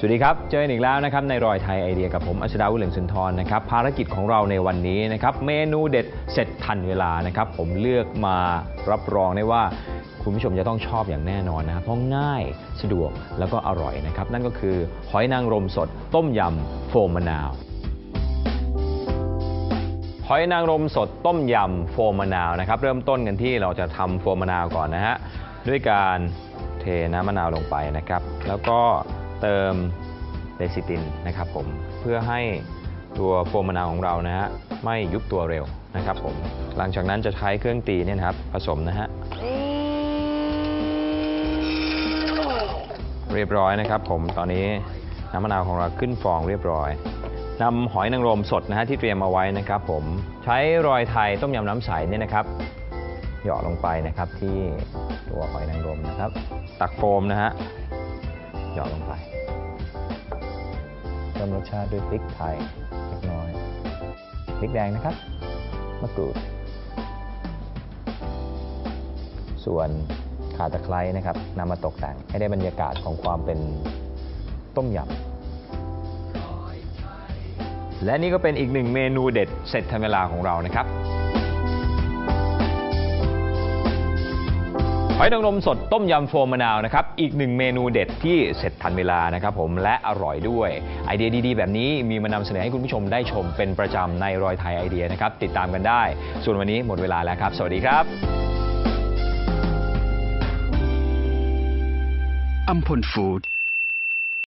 สวัสดีครับ เจอกันอีกแล้วนะครับในรอยไทยไอเดียกับผมอัชดาวุฒิเหลืองสุนทรนะครับภารกิจของเราในวันนี้นะครับเมนูเด็ดเสร็จทันเวลานะครับผมเลือกมารับรองได้ว่าคุณผู้ชมจะต้องชอบอย่างแน่นอนนะเพราะง่ายสะดวกแล้วก็อร่อยนะครับนั่นก็คือหอยนางรมสด ต้มยำโฟมมะนาวหอยนางรมสดต้มยำโฟมมะนาวนะครับเริ่มต้นกันที่เราจะทำโฟมมะนาวก่อนนะฮะด้วยการเทน้ำมะนาวลงไปนะครับ แล้วก็ เติมเลซิตินนะครับผมเพื่อให้ตัวโฟมมะนาวของเรานะฮะไม่ยุบตัวเร็วนะครับผมหลังจากนั้นจะใช้เครื่องตีเนี่ยนะครับผสมนะฮะเรียบร้อยนะครับผมตอนนี้น้ำมะนาวของเราขึ้นฟองเรียบร้อยนำหอยนางรมสดนะฮะที่เตรียมมาไว้นะครับผมใช้รอยไทยต้มยำน้ำใสเนี่ยนะครับหยอดลงไปนะครับที่ตัวหอยนางรมนะครับ ตักโฟมนะฮะ หยอดลงไปเพิ่มรสชาติด้วยพริกไทยเล็กน้อยพริกแดงนะครับมะกรูด ส่วนข่าตะไคร้นะครับนำมาตกแต่งให้ได้บรรยากาศของความเป็นต้มยำและนี่ก็เป็นอีกหนึ่งเมนูเด็ดเสร็จทันเวลาของเรานะครับ หอยนางรมสดต้มยำโฟมมะนาวนะครับ อีกหนึ่งเมนูเด็ดที่เสร็จทันเวลานะครับผมและอร่อยด้วย ไอเดียดี ๆ แบบนี้มีมานำเสนอให้คุณผู้ชมได้ชมเป็นประจำในรอยไทยไอเดียนะครับ ติดตามกันได้ ส่วนวันนี้หมดเวลาแล้วครับ สวัสดีครับอัมพลฟู้ด